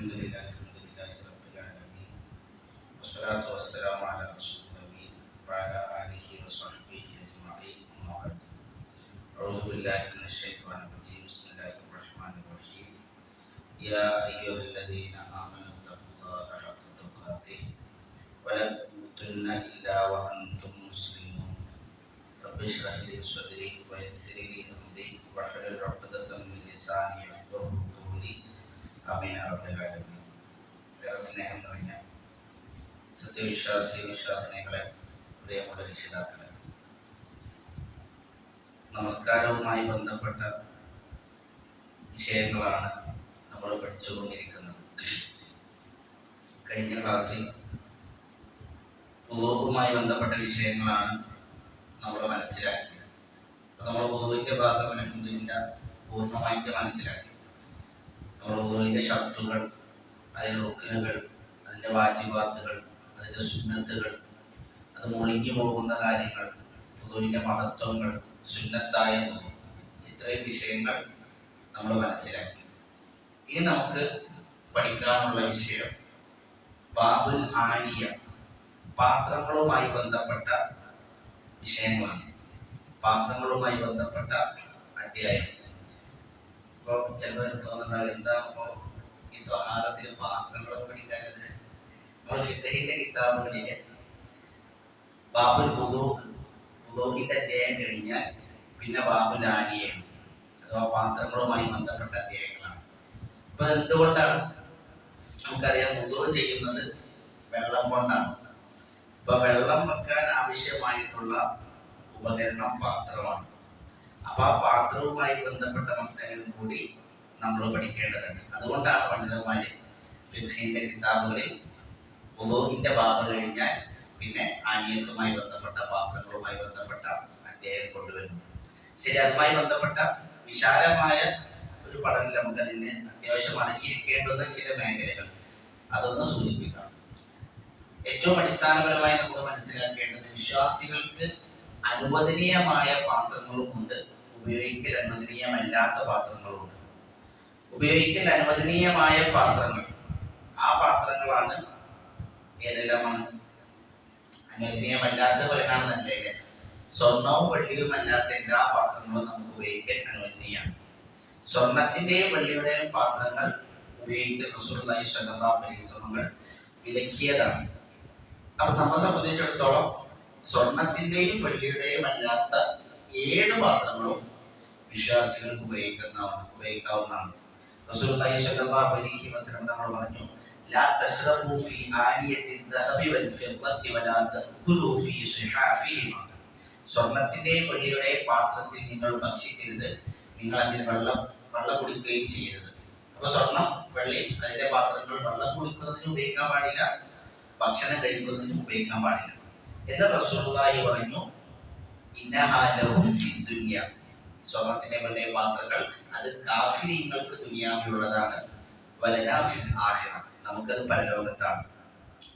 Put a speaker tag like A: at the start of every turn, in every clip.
A: الحمد لله الحمد لله رب العالمين والصلاة والسلام على رسول الأمين وعلى آله وصحبه أجمعين أما بعد. أعوذ بالله من الشيطان الرجيم بسم الله الرحمن الرحيم يا أيها الذين آمنوا اتقوا الله حق تقاته ولا تموتن إلا وأنتم مسلمون. رب اشرح لي صدري ويسر لي أمري واحلل عقدة من لساني يفقهوا قولي സ്നേഹം നിറഞ്ഞ സത്യവിശ്വാസി വിശ്വാസിനികളെ പ്രിയമുള്ള രക്ഷിതാക്കളെ നമസ്കാരവുമായി ബന്ധപ്പെട്ട വിഷയങ്ങളാണ് നമ്മൾ പഠിച്ചുകൊണ്ടിരിക്കുന്നത്. കഴിഞ്ഞ ക്ലാസ്സിൽ പുതുവുമായി ബന്ധപ്പെട്ട വിഷയങ്ങളാണ് നമ്മൾ മനസ്സിലാക്കിയത്. നമ്മൾ പുതുവിന്റെ ഭാഗം അലഹമില്ല പൂർണമായിട്ട് മനസ്സിലാക്കി. റോഹിന്റെ ഷർത്തുകൾ അതിന്റെ റുക്കിനുകൾ അതിന്റെ വാജിബാത്തുകൾ അതിന്റെ സുന്നത്തുകൾ. അത് മുഴുകി പോകുന്ന കാര്യങ്ങൾ പൊതുവിന്റെ മഹത്വങ്ങൾ സുന്നത്തായ പൊതു. ഇത്രയും വിഷയങ്ങൾ നമ്മൾ മനസ്സിലാക്കി. ഇനി നമുക്ക് പഠിക്കാനുള്ള വിഷയം ബാബുൽ ആനിയ പാത്രങ്ങളുമായി ബന്ധപ്പെട്ട വിഷയങ്ങളാണ്. പാത്രങ്ങളുമായി ബന്ധപ്പെട്ട അധ്യായം. ഇപ്പോൾ ചിലർ തോന്നുന്നുണ്ടാവും. എന്താ ഇപ്പോൾ ഈ ത്വഹാരത്തിൽ പാത്രങ്ങളൊക്കെ പഠിക്കാനത് നമ്മൾ ഫിത്തഹിന്റെ കിതാബുകളിൽ ബാബുൽ ബുദൂഖ് ബുദൂഖിന്റെ അധ്യായം കഴിഞ്ഞാൽ പിന്നെ ബാബുൽ ആലിയാണ് അഥവാ പാത്രങ്ങളുമായി ബന്ധപ്പെട്ട അധ്യായങ്ങളാണ്. അപ്പൊ എന്തുകൊണ്ടാണ്? നമുക്കറിയാം ബുദൂ ചെയ്യുന്നത് വെള്ളം കൊണ്ടാണ്. അപ്പൊ വെള്ളം വെക്കാൻ ആവശ്യമായിട്ടുള്ള ഉപകരണം പാത്രമാണ്. അപ്പൊ ആ പാത്രവുമായി ബന്ധപ്പെട്ട മസ്തകങ്ങൾ കൂടി നമ്മൾ പഠിക്കേണ്ടതുണ്ട്. അതുകൊണ്ടാണ് പണ്ഡിതന്മാര് സിദ്ധിന്റെ കിതാബുകളിൽ പുലോഹിന്റെ ബാബ് കഴിഞ്ഞാൽ പിന്നെ ആനിയത്തുമായി ബന്ധപ്പെട്ട പാത്രങ്ങളുമായി ബന്ധപ്പെട്ട അദ്ദേഹം കൊണ്ടുവരുന്നത്. ശരി അതുമായി ബന്ധപ്പെട്ട വിശാലമായ ഒരു പഠനം നമുക്ക് അതിന് അത്യാവശ്യം അടങ്ങിയിരിക്കേണ്ടുന്ന ചില മേഖലകൾ അതൊന്ന് സൂചിപ്പിക്കാം. ഏറ്റവും അടിസ്ഥാനപരമായി നമ്മൾ മനസ്സിലാക്കേണ്ടത് വിശ്വാസികൾക്ക് അനുവദനീയമായ പാത്രങ്ങളുമുണ്ട് ഉപയോഗിക്കൽ അനുവദനീയമല്ലാത്ത പാത്രങ്ങളുണ്ട്. ഉപയോഗിക്കൽ അനുവദനീയമായ പാത്രങ്ങൾ. ആ പാത്രങ്ങളാണ് ഏതെല്ലാമാണ്? അനുവദനീയമല്ലാത്ത പറയാണെന്നല്ലേ സ്വർണവും വെള്ളിയും അല്ലാത്ത എല്ലാ പാത്രങ്ങളും നമുക്ക് ഉപയോഗിക്കാൻ അനുവദനീയമാണ്. സ്വർണത്തിന്റെയും വെള്ളിയുടെയും പാത്രങ്ങൾ അലൈഹി വസല്ലം വിലക്കിയതാണ്. അപ്പൊ നമ്മെ സംബന്ധിച്ചിടത്തോളം സ്വർണത്തിന്റെയും വെള്ളിയുടെയും അല്ലാത്ത ഏത് പാത്രങ്ങളും വിശ്വാസികൾക്ക് ഉപയോഗിക്കുന്ന ഉപയോഗിക്കാവുന്നതാണ്. റസൂലുള്ളാഹി നമ്മൾ പറഞ്ഞു ലാ ഫീ വൽ ഫീ പാത്രത്തിൽ നിങ്ങൾ ഭക്ഷിക്കരുത് നിങ്ങൾ അതിൽ വെള്ളം വെള്ളം കുടിക്കുകയും ചെയ്യരുത്. അപ്പൊ സ്വർണം വെള്ളി അതിന്റെ പാത്രങ്ങൾ വെള്ളം കുടിക്കുന്നതിന് ഉപയോഗിക്കാൻ പാടില്ല ഭക്ഷണം കഴിക്കുന്നതിന് ഉപയോഗിക്കാൻ പാടില്ല. എന്ന് റസൂലുള്ളാഹി പറഞ്ഞു ഫിദ്ദുനിയ സ്വർണത്തിന്റെ പാത്രങ്ങൾ അത് കാഫിരീങ്ങൾക്ക് ദുനിയാവിലുള്ളതാണ്. വലനാഫിൻ ആഖിറ. നമുക്കത് പരലോകത്താണ്.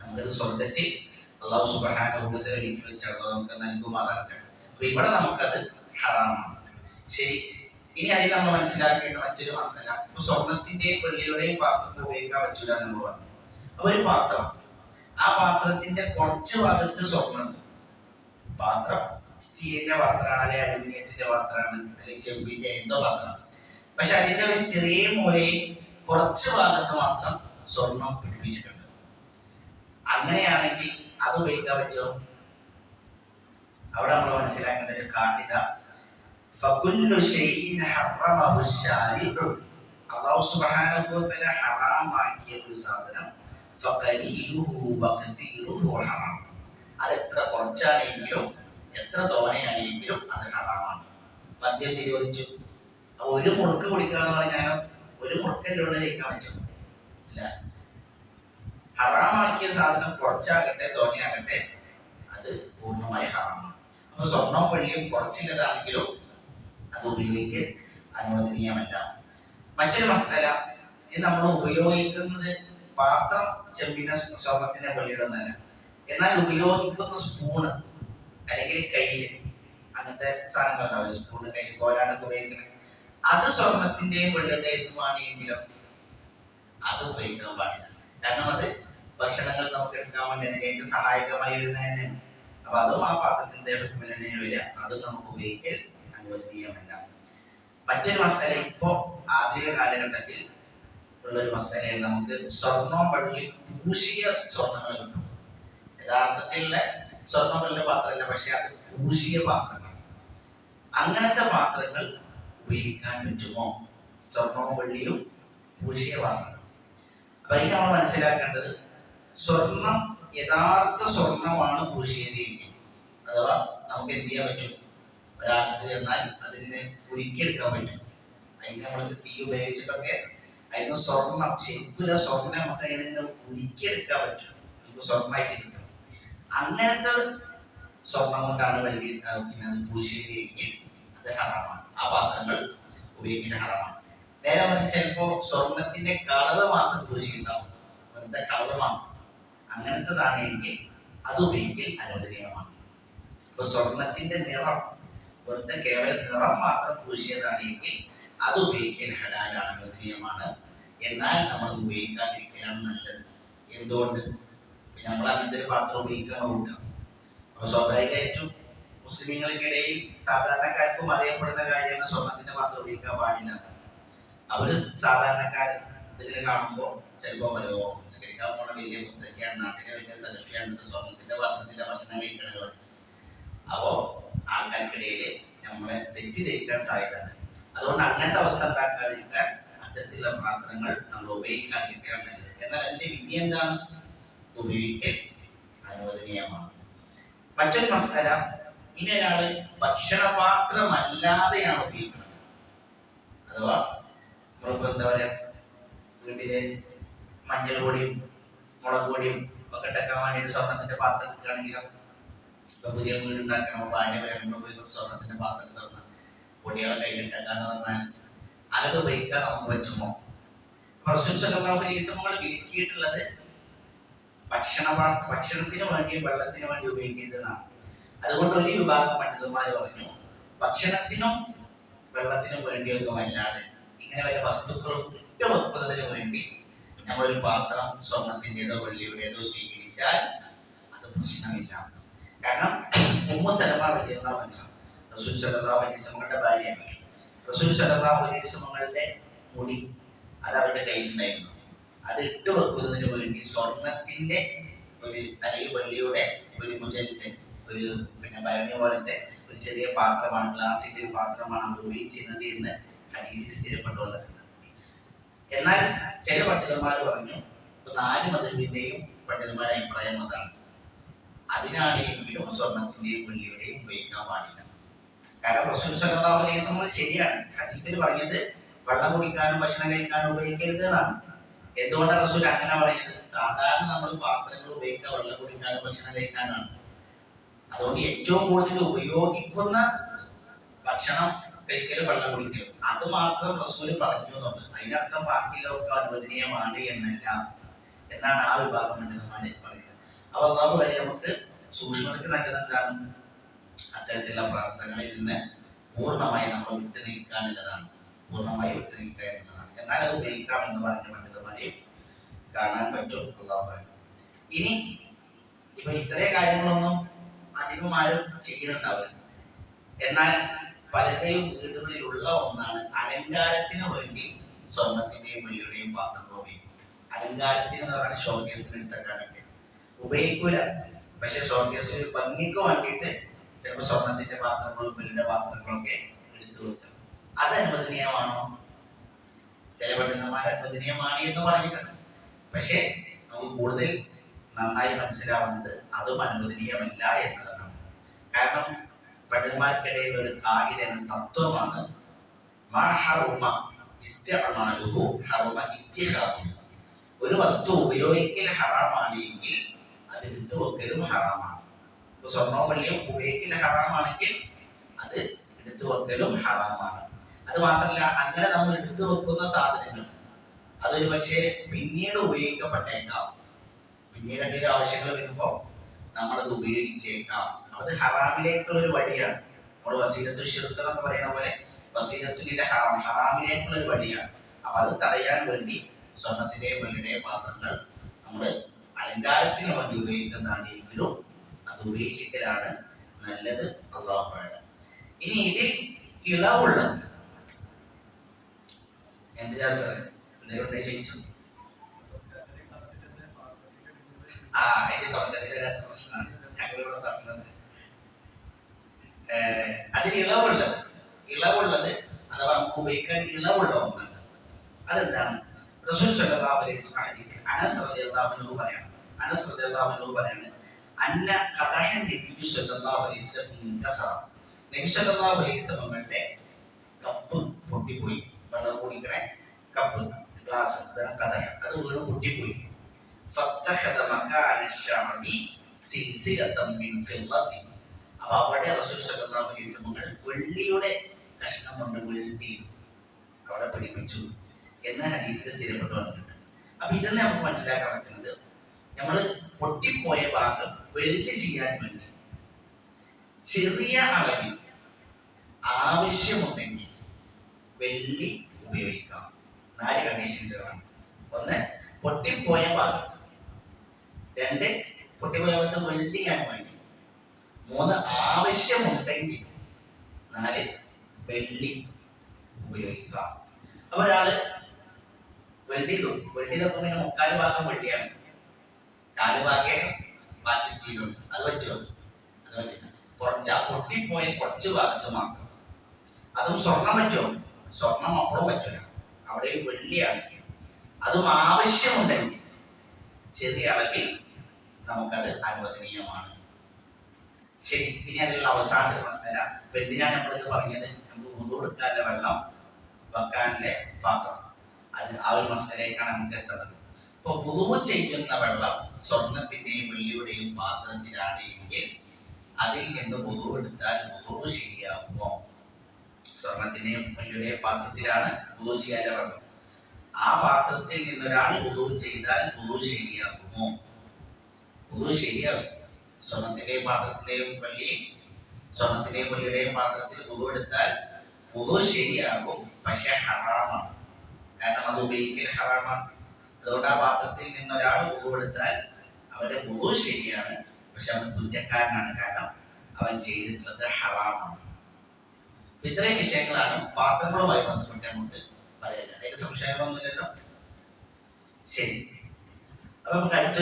A: നമുക്കത് സ്വർഗത്തിൽ അള്ളാഹു സുബ്ഹാനഹു ഒരുക്കി വെച്ചാൽ നമുക്ക് നൽകുമാറാകട്ടെ. അപ്പൊ ഇവിടെ നമുക്കത് ഹറാമാണ്. ശരി. ഇനി അതിൽ നമ്മൾ മനസ്സിലാക്കേണ്ട മറ്റൊരു മസല. ഇപ്പൊ സ്വർണത്തിന്റെയും വെള്ളിയുടെയും പാത്രം ഉപയോഗിക്കാൻ പറ്റൂല എന്ന് പറഞ്ഞു. അപ്പൊ ഒരു പാത്രം. ആ പാത്രത്തിന്റെ കുറച്ച് ഭാഗത്ത് സ്വർണം പാത്രം സ്റ്റീലിന്റെ പാത്രമാണ് അല്ലെങ്കിൽ അലുമിനിയത്തിന്റെ പാത്രമാണ് അല്ലെങ്കിൽ ചെമ്പിന്റെ എന്തോ പാത്രമാണ്. പക്ഷെ അതിന്റെ ഒരു ചെറിയ മൂലയിൽ കുറച്ച് ഭാഗത്ത് മാത്രം സ്വർണം പിടിപ്പിച്ചിട്ടുണ്ട്. അങ്ങനെയാണെങ്കിൽ അത് ഉപയോഗിക്കാൻ പറ്റുമോ? അവിടെ നമ്മൾ മനസ്സിലാക്കേണ്ട ഒരു കാണിത എത്ര കുറച്ചാണെങ്കിലും എത്ര തോനെയാണെങ്കിലും അത് ഹറാമാണ് മദ്യം നിരോധിച്ചു. അപ്പൊ ഒരു മുറുക്ക് കുടിക്കാന്ന് പറഞ്ഞാൽ ഒരു മുറുക്കല്ലേ ഉള്ള അല്ല ഹറാമാക്കിയ സാധനം കുറച്ചാകട്ടെ തോനെയാകട്ടെ അത് പൂർണമായി ഹറാമാണ്. അപ്പൊ സ്വർണം വെള്ളിയും കുറച്ചില്ലതാണെങ്കിലും അത് ഉപയോഗിക്കൽ അനുവദനീയമല്ല മറ്റൊരു മസ്തല ഇത് നമ്മൾ ഉപയോഗിക്കുന്നത് പാത്രം ചെമ്പിന്റെ സ്വർണത്തിന്റെ വെള്ളിയുടെ ഒന്നല്ല എന്നാൽ ഉപയോഗിക്കുന്ന സ്പൂണ് അല്ലെങ്കിൽ കയ്യിൽ അങ്ങനത്തെ സാധനങ്ങൾ ഉണ്ടാവില്ല? സ്പൂണ് കയ്യിൽ കോലാണ് ഉപയോഗിക്കുന്നത് അത് സ്വർണത്തിന്റെയും വെള്ളിയുടെയും ആണെങ്കിലും അത് ഉപയോഗിക്കാൻ പാടില്ല. കാരണം അത് ഭക്ഷണങ്ങൾ നമുക്ക് എടുക്കാൻ വേണ്ടി അതിന്റെ സഹായകമായി വരുന്നതന്നെ അപ്പൊ അതും ആ പാത്രത്തിന്റെ ഹുക്കുമിൽ തന്നെ അതും നമുക്ക് ഉപയോഗിക്കൽ അനുവദനീയമല്ല. മറ്റൊരു മസാല ഇപ്പോ ആധുനിക കാലഘട്ടത്തിൽ ഉള്ള ഒരു മസാലയിൽ നമുക്ക് സ്വർണം പള്ളി പൂശിയ സ്വർണങ്ങൾ കിട്ടും. യഥാർത്ഥത്തിലുള്ള സ്വർണങ്ങളുടെ പാത്രമല്ല പക്ഷെ അത് പൂശിയ പാത്രങ്ങൾ അങ്ങനത്തെ പാത്രങ്ങൾ ഉപയോഗിക്കാൻ പറ്റുമോ? സ്വർണവും വെള്ളിയും പൂശിയ പാത്രങ്ങൾ. അപ്പൊ അതിന് നമ്മൾ മനസ്സിലാക്കേണ്ടത് സ്വർണം യഥാർത്ഥ സ്വർണമാണ് പൂശിയതെങ്കിൽ അഥവാ നമുക്ക് എന്ത് ചെയ്യാൻ പറ്റും? ഒരാൾക്ക് എന്നാൽ അതിനെ ഉരുക്കിയെടുക്കാൻ പറ്റും. അതിന് നമ്മൾ തീ ഉപയോഗിച്ചിട്ടൊക്കെ അതിന് സ്വർണം ശരിക്കുള്ള സ്വർണം നമുക്ക് അതിനെ ഉരുക്കിയെടുക്കാൻ പറ്റും. നമുക്ക് സ്വർണമായിട്ട് അങ്ങനത്തെ സ്വർണം കൊണ്ടാണ് വലിയ പിന്നെ അത് അത് ഹറാമാണ്. ആ പാത്രങ്ങൾ ഉപയോഗിക്കേണ്ട ഹറാമാണ്. നേരെ മറിച്ച് ചിലപ്പോ സ്വർണത്തിന്റെ കളറ് മാത്രം പൂശിയിട്ടുണ്ടാവും. വെറുതെ കളറ് മാത്രം. അങ്ങനത്തതാണ് എങ്കിൽ അത് ഉപയോഗിക്കൽ അനുവദനീയമാണ്. ഇപ്പൊ സ്വർണത്തിന്റെ നിറം വെറുതെ കേവലം നിറം മാത്രം പൂശിയതാണ് എങ്കിൽ അത് ഉപയോഗിക്കൽ ഹലാലാണ് അനുവദനീയമാണ്. എന്നാൽ നമ്മൾ ഉപയോഗിക്കാതിരിക്കലാണ് നല്ലത്. എന്തുകൊണ്ട്? നമ്മൾ അങ്ങനത്തെ ഒരു പാത്രം ഉപയോഗിക്കാൻ കൂട്ടാം. അപ്പൊ സ്വാഭാവികമായിട്ടും മുസ്ലിങ്ങൾക്കിടയിൽ സാധാരണക്കാർക്കും അറിയപ്പെടുന്ന കാര്യമാണ് സ്വർണത്തിന്റെ പാത്രം ഉപയോഗിക്കാൻ പാടില്ല. അവർ സാധാരണക്കാർ ഇതിങ്ങനെ കാണുമ്പോൾ ചിലപ്പോൾ നിസ്കരിക്കാൻ പോണ വലിയ മുത്തയ്ക്കാണ് നാട്ടിലെ വലിയ സെൽഫിയാണ് സ്വർണത്തിന്റെ പാത്രത്തിന്റെ ഭക്ഷണം കഴിക്കണത്. അപ്പോ ആൾക്കാർക്കിടയിൽ നമ്മളെ തെറ്റിദ്ധരിക്കാൻ സാധ്യത അതുകൊണ്ട് അങ്ങനത്തെ അവസ്ഥ ഉണ്ടാക്കാതിരിക്കാൻ അത്തരത്തിലുള്ള പാത്രങ്ങൾ നമ്മൾ ഉപയോഗിക്കാതിരിക്കാൻ നല്ലത് എന്നാൽ അതിന്റെ വിധി എന്താണ്? ഉപയോഗിക്കൽ അനുവദനീയമാണ്. മറ്റൊരു മസാല ഇനി ഒരാൾ ഭക്ഷണപാത്രമല്ലാതെയാണ് ഉപയോഗിക്കുന്നത്. അഥവാ നമ്മളിപ്പോ എന്താ പറയാ വീട്ടിലെ മഞ്ഞൾ പൊടിയും മുളക് പൊടിയും ഒക്കെ ഇട്ടക്കാൻ വേണ്ടിയിട്ട് സ്വർണത്തിന്റെ പാത്രം എടുക്കുകയാണെങ്കിലും ഇപ്പൊ പുതിയ വീട് ഉണ്ടാക്കണം ഭാര്യ വരുമ്പോൾ പോയി കുറച്ച് സ്വർണത്തിന്റെ പാത്രം തുറന്ന് പൊടികളെ കയ്യിലിട്ടേക്കാന്ന് പറഞ്ഞാൽ അതൊക്കെ ഉപയോഗിക്കാൻ നമുക്ക് പറ്റുമോ? നമ്മൾ വിലക്കിയിട്ടുള്ളത് ഭക്ഷണ ഭക്ഷണത്തിന് വേണ്ടിയും വെള്ളത്തിന് വേണ്ടി ഉപയോഗിക്കേണ്ടതാണ് അതുകൊണ്ട് ഒരു വിഭാഗം പണ്ഡിതന്മാർ പറഞ്ഞു ഭക്ഷണത്തിനും വെള്ളത്തിനും വേണ്ടിയൊന്നും അല്ലാതെ ഇങ്ങനെ വല്ല വസ്തുക്കളും ഇട്ട് വെക്കുന്നതിന് വേണ്ടി നമ്മളൊരു പാത്രം സ്വർണത്തിന്റെതോ വെള്ളിയുടേതോ സ്വീകരിച്ചാൽ അത് പ്രശ്നമില്ല. കാരണം ഉമ്മ സലമ ഭാര്യയാണ്. റസൂൽ സലഹ് മുടി അത് അവരുടെ കയ്യിലുണ്ടായിരുന്നു. അത് ഇട്ട് വെക്കുന്നതിന് വേണ്ടി സ്വർണത്തിന്റെ ഒരു അല്ലെങ്കിൽ വെള്ളിയുടെ ഒരു മുചലിച്ച് ഒരു പിന്നെ ഭരണി പോലത്തെ ഒരു ചെറിയ പാത്രമാണ് ഗ്ലാസിന്റെ ഒരു പാത്രമാണ് അവർ ഉപയോഗിച്ചിരുന്നത് എന്ന് ഹരീതിയിൽ സ്ഥിരപ്പെട്ടു വന്നിട്ടുണ്ട്. എന്നാൽ ചില പണ്ഡിതന്മാർ പറഞ്ഞു നാല് മതത്തിന്റെയും പണ്ഡിതന്മാരുടെ അഭിപ്രായം അതാണ്. അതിനാണെങ്കിലും സ്വർണത്തിന്റെയും വെള്ളിയുടെയും ഉപയോഗിക്കാൻ പാടില്ല. കാരണം റസൂൽ സല്ലല്ലാഹു അലൈഹി ശരിയാണ്. ഹരീതിൽ പറഞ്ഞത് വെള്ളം കുടിക്കാനും ഭക്ഷണം കഴിക്കാനും ഉപയോഗിക്കരുത് എന്നാണ്. എന്തുകൊണ്ടാണ് റസൂൽ അങ്ങനെ പറയുന്നത്? സാധാരണ നമ്മൾ പാത്രങ്ങൾ ഉപയോഗിക്കുക വെള്ളം കുടിക്കാൻ ഭക്ഷണം കഴിക്കാനാണ് അതുകൊണ്ട് ഏറ്റവും കൂടുതൽ ഉപയോഗിക്കുന്ന ഭക്ഷണം കഴിക്കലും വെള്ളം കുടിക്കലും. അത് മാത്രം റസൂൽ പറഞ്ഞു എന്നുണ്ട്. അതിനർത്ഥം ബാക്കിയുള്ളവർക്ക് അനുവദനീയമാണ് എന്നല്ല. എന്നാണ് ആ വിഭാഗം പണ്ഡിതന്മാരെ പറയുന്നത് അപ്പൊ അള്ളാഹു വരെ നമുക്ക് സൂക്ഷ്മതയ്ക്ക് നല്ലത് എന്താണ് അത്തരത്തിലുള്ള പ്രാർത്ഥനകളിൽ നിന്ന് പൂർണമായി നമ്മൾ വിട്ടു നിൽക്കാനുള്ളതാണ് പൂർണമായി വിട്ടു നിൽക്കുക എന്നതാണ്. എന്നാൽ അത് ഉപയോഗിക്കാം എന്ന് പറഞ്ഞ പണ്ഡിതന്മാരെയും കാണാൻ പറ്റും അള്ളാഹു ഇനി ഇപ്പൊ ഇത്രയും കാര്യങ്ങളൊന്നും അധികം ആരും ചെയ്യുന്നുണ്ടാവില്ല എന്നാൽ പലരുടെയും വീടുകളിലുള്ള ഒന്നാണ് അലങ്കാരത്തിന് വേണ്ടി സ്വർണത്തിന്റെയും വെള്ളിയുടെയും പാത്രങ്ങൾ ഉപയോഗിക്കും അലങ്കാരത്തിന് എന്ന് പറയുന്നത് ഷോർഗേസിന് എടുത്തക്കാണെങ്കിൽ ഉപയോഗിക്കൂല. പക്ഷെ ഷോർഗേസ് ഭംഗിക്ക് വേണ്ടിയിട്ട് ചിലപ്പോൾ സ്വർണത്തിന്റെ പാത്രങ്ങളും വെള്ളിയുടെ പാത്രങ്ങളൊക്കെ എടുത്തു വെക്കും. അത് അനുവദനീയമാണോ? പണ്ഡിതന്മാർ എന്ന് പറഞ്ഞിട്ടുണ്ട്. പക്ഷേ നമുക്ക് കൂടുതൽ നന്നായി മനസ്സിലാവുന്നത് അതും അനുവദനീയമല്ല എന്നുള്ളതാണ്. കാരണം പണ്ഡിതന്മാർക്കിടയിൽ ഒരു തത്വമാണ്. ഇസ്തിഅമാലുഹു ഹറുമ ഇത്തിഹാദുഹു. ഒരു വസ്തു ഉപയോഗിക്കൽ ഹറാമാണ് എങ്കിൽ അത് വിത്ത് വെക്കലും ഹറാമാണ്. ഇപ്പൊ സ്വർണവും വെള്ളിയും ഉപയോഗിക്കൽ ഹറാമാണെങ്കിൽ അത് എടുത്തു വെക്കലും ഹറാമാണ്. അത് മാത്രമല്ല അങ്ങനെ നമ്മൾ എടുത്തു വെക്കുന്ന സാധനങ്ങൾ അതൊരു പക്ഷേ പിന്നീട് ഉപയോഗിക്കപ്പെട്ടേക്കാം. പിന്നീട് എന്തെങ്കിലും ആവശ്യങ്ങൾ വരുമ്പോൾ നമ്മളത് ഉപയോഗിച്ചേക്കാം. അത് ഹറാമിലേക്കുള്ള ഒരു വഴിയാണ്. നമ്മൾ വസീലത്തു ഷിർക്ക് എന്ന് പറയുന്ന പോലെ വസീലത്തുലിന്റെ ഹറാം ഹറാമിലേക്കുള്ള ഒരു വഴിയാണ്. അപ്പൊ അത് തടയാൻ വേണ്ടി സ്വർണത്തിന്റെയും വെള്ളിയുടെയും പാത്രങ്ങൾ നമ്മൾ അലങ്കാരത്തിന് വേണ്ടി ഉപയോഗിക്കുന്നതാണ് എങ്കിലും അത് ഉപേക്ഷിക്കലാണ് നല്ലത് അള്ളാഹു ഇനി ഇതിൽ ഇളവുള്ളത് എന്തിനാ സാർ ഉണ്ടെങ്കിൽ ചോദിച്ചു ആ പ്രശ്നമാണ്. അതിൽ ഇളവുള്ളത്. ഇളവുള്ളത് അഥവാ നമുക്ക് ഉപയോഗിക്കാൻ ഇളവുള്ള ഒന്നാണ് അതെന്താണ്? റസൂൽ സല്ലല്ലാഹു അലൈഹി വസല്ലം അനസ് സല്ലല്ലാഹു അലൈഹി വസല്ലം നബി സല്ലല്ലാഹു അലൈഹി കപ്പ് പൊട്ടിപ്പോയി. വെള്ളം കുടിക്കണ കപ്പ്. അത് വീണ് പൊട്ടിപ്പോയി. അപ്പൊ അവിടെ റസൂൽ വെള്ളിയുടെ കഷ്ണം കൊണ്ട് വെള്ളി അവിടെ പിടിപ്പിച്ചു. എന്ന ഹദീസിൽ സ്ഥിരപ്പെട്ടു വന്നിട്ടുണ്ട്. അപ്പൊ നിന്ന് നമുക്ക് മനസ്സിലാക്കാൻ പറ്റുന്നത് നമ്മൾ പൊട്ടിപ്പോയ ഭാഗം വെൽഡ് ചെയ്യാൻ വേണ്ടി ചെറിയ അളവിൽ ആവശ്യമുണ്ടെങ്കിൽ വെള്ളി ഉപയോഗിക്കാം. നാല് കണ്ടീഷൻസുകളാണ് ഒന്ന് പൊട്ടിപ്പോയ ഭാഗത്ത് രണ്ട് പൊട്ടിപ്പോയ ഭാഗത്ത് വെൽഡ് ചെയ്യാൻ വേണ്ടി മൂന്ന് ആവശ്യമുണ്ടെങ്കിൽ. നാല് വെള്ളി ഉപയോഗിക്കാം അപ്പൊ ഒരാൾ വെള്ളി ചെയ്തു. വെള്ളി തൊക്കെ പിന്നെ മുക്കാൽ ഭാഗം വെള്ളിയാണ് കാൽ ഭാഗ്യം ബാക്കി സ്റ്റീലുണ്ട് അത് പറ്റുമോ? അത് പറ്റില്ല. കുറച്ച് പൊട്ടിപ്പോയ കുറച്ച് ഭാഗത്ത് മാത്രം. അതും സ്വർണം പറ്റുമോ? സ്വർണം അപ്പോഴും പറ്റില്ല അവിടെ വെള്ളിയാണ്. അതും ആവശ്യമുണ്ടെങ്കിൽ ചെറിയ അളവിൽ നമുക്കത് അനുവദനീയമാണ്. ശരി ഇനി അതിലുള്ള അവസാനത്തെ മസ്തര അപ്പൊ എന്തിനാണ് നമ്മളിത് പറഞ്ഞത്? നമുക്ക് ഉതു കൊടുക്കാനുള്ള വെള്ളം വെക്കാനുള്ള പാത്രം. അത് ആ ഒരു മസ്തരേക്കാണ് നമുക്ക് എത്തുന്നത് ഇപ്പൊ വുതു ചെയ്യുന്ന വെള്ളം സ്വർണത്തിന്റെയും വെള്ളിയുടെയും പാത്രത്തിലാണ് എങ്കിൽ അതിൽ നിന്ന് വുതു എടുത്താൽ വുതു ശരിയാകുമോ സ്വർണത്തിന്റെയും വെള്ളിയുടെയും പാത്രത്തിലാണ് വുതു ചെയ്യാൻ വെള്ളം ആ പാത്രത്തിൽ നിന്നൊരാൾ വുതു ചെയ്താൽ ഉദു ശരിയാകുമോ? ഉദു ശരിയാകും. സ്വർണത്തിന്റെയും പാത്രത്തിലെയും പള്ളി സ്വർണത്തിന്റെയും വെള്ളിയുടെയും പാത്രത്തിൽ ഉദു എടുത്താൽ ഉദു ശരിയാകും പക്ഷെ ഹറാമാണ്. കാരണം അത് ഉപയോഗിക്കൽ ഹറാമാണ്. അതുകൊണ്ട് ആ പാത്രത്തിൽ നിന്നൊരാൾ ഉദു എടുത്താൽ അവന്റെ ഉദു ശരിയാണ് പക്ഷെ അവൻ കുറ്റക്കാരനാണ്. കാരണം അവൻ ചെയ്തിട്ടുള്ളത് ഹറാമാണ്. ഇത്രയും വിഷയങ്ങളാണ് പാത്രങ്ങളുമായി ബന്ധപ്പെട്ട് നമുക്ക് പറയുന്നത്. അതിന് സംശയങ്ങളൊന്നുമില്ലല്ലോ. ശരി. അപ്പൊ നമുക്ക് അടുത്തൊരു